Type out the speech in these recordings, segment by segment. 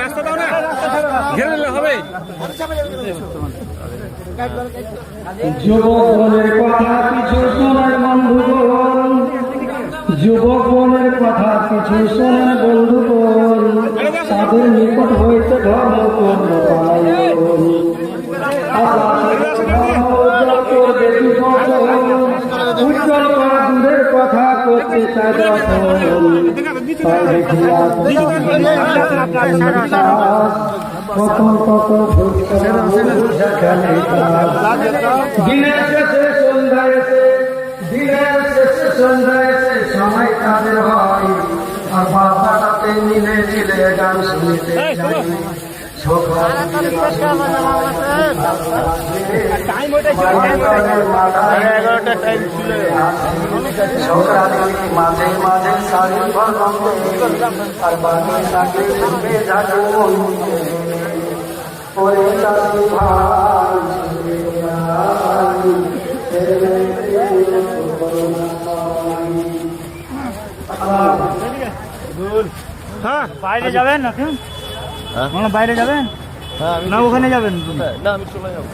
রাস্তা দাও হবে। যুবক বনের কথা কিছু শোনার বন্ধুগণ তাদের নিকট হইতে ধর্ম কর্ম পালন আশা উজ্জ্বল করবে যুবক উজ্জ্বল করা দূরের কথা করতে চাই যখন। তাই দেখিয়া কখন কত দিনের শেষে সন্ধ্যা দিনের শেষে সন্ধ্যা সময় তাদের হয়। আর বাসাটাতে মিলে মিলে গান শুনতে যাই। মাঝে মাঝে শাড়ি আর বাকি থাকে ওরে চাষি ভাই হ্যাঁ। বাইরে যাবেন মানে বাইরে যাবেন? না ওখানে যাবেন না আমি চলে যাব।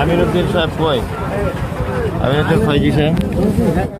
আমিরুদ্দিন সাহেব কই? আমিরুদ্দিন ফয়জি সাহেব